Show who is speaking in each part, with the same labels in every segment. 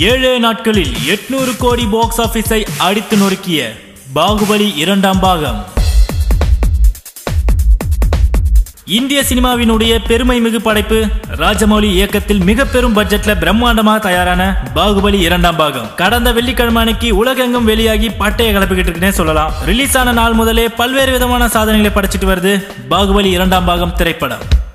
Speaker 1: ஏழே நாட்களில் எட்நூறு கோடி பாக்ஸ் ஆபீஸை அடித்து நொறுக்கிய பாகுபலி இரண்டாம் பாகம். இந்திய சினிமாவினுடைய பெருமை மிகு படைப்பு ராஜமௌலி இயக்கத்தில் மிக பெரும் பட்ஜெட்ல பிரம்மாண்டமாக தயாரான பாகுபலி இரண்டாம் பாகம். கடந்த வெள்ளிக்கிழமை அன்னைக்கு உலகெங்கும் வெளியாகி பட்டையை கிளப்பிக்கிட்டு இருக்குன்னே சொல்லலாம். ரிலீஸ் ஆன நாள் முதலே பல்வேறு விதமான சாதனைகளை படைச்சிட்டு வருது பாகுபலி இரண்டாம் பாகம் திரைப்படம்.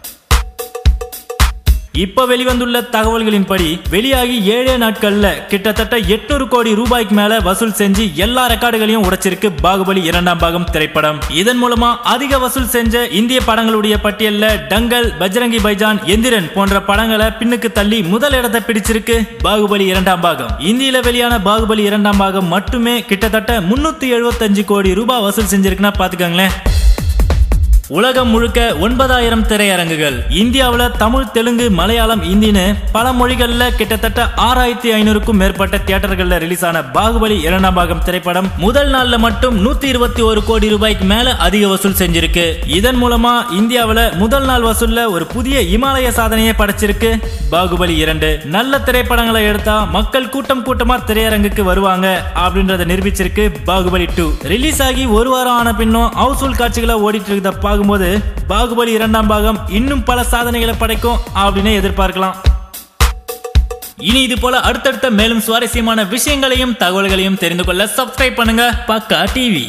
Speaker 1: இப்ப வெளிவந்துள்ள தகவல்களின்படி வெளியாகி ஏழே நாட்கள்ல கிட்டத்தட்ட எட்நூறு கோடி ரூபாய்க்கு மேல வசூல் செஞ்சு எல்லா ரெக்கார்டுகளையும் உடைச்சிருக்கு பாகுபலி இரண்டாம் பாகம் திரைப்படம். இதன் மூலமா அதிக வசூல் செஞ்ச இந்திய படங்களுடைய பட்டியல்ல டங்கல் பஜ்ரங்கி பைஜான் எந்திரன் போன்ற படங்களை பின்னுக்கு தள்ளி முதல் இடத்தை பிடிச்சிருக்கு பாகுபலி இரண்டாம் பாகம். இந்தியில வெளியான பாகுபலி இரண்டாம் பாகம் மட்டுமே கிட்டத்தட்ட முன்னூத்தி எழுபத்தஞ்சு கோடி ரூபாய் வசூல் செஞ்சிருக்குன்னா பாத்துக்கோங்களேன். உலகம் முழுக்க ஒன்பதாயிரம் திரையரங்குகள். இந்தியாவில் தமிழ் தெலுங்கு மலையாளம் இந்தின்னு பல மொழிகளில் கிட்டத்தட்ட ஆறாயிரத்தி ஐநூறுக்கும் மேற்பட்ட தியேட்டர்களில் ரிலீஸ் ஆன பாகுபலி இரண்டாம் பாகம் திரைப்படம் முதல் நாளில் மட்டும் நூத்தி இருபத்தி ஒரு கோடி ரூபாய்க்கு மேல அதிக வசூல் செஞ்சிருக்கு. இதன் மூலமா இந்தியாவில் முதல் நாள் வசூல்ல ஒரு புதிய இமாலய சாதனையை படைச்சிருக்கு பாகுபலி இரண்டு. நல்ல திரைப்படங்களை எடுத்தா மக்கள் கூட்டம் கூட்டமா திரையரங்குக்கு வருவாங்க அப்படின்றத நிரூபிச்சிருக்கு பாகுபலி டூ ரிலீஸ் ஆகி ஒரு வாரம் ஆன பின்னும் ஹவுஸ்ஃபுல் காட்சிகளை ஓடிட்டு இருக்கிறத பார்க்கும்போது பாகுபலி இரண்டாம் பாகம் இன்னும் பல சாதனைகளை படைக்கும் அப்படின்னு எதிர்பார்க்கலாம். இனி இது போல அடுத்தடுத்த மேலும் சுவாரஸ்யமான விஷயங்களையும் தகவல்களையும் தெரிந்து கொள்ள சப்ஸ்கிரைப் பண்ணுங்க பக்கா டிவி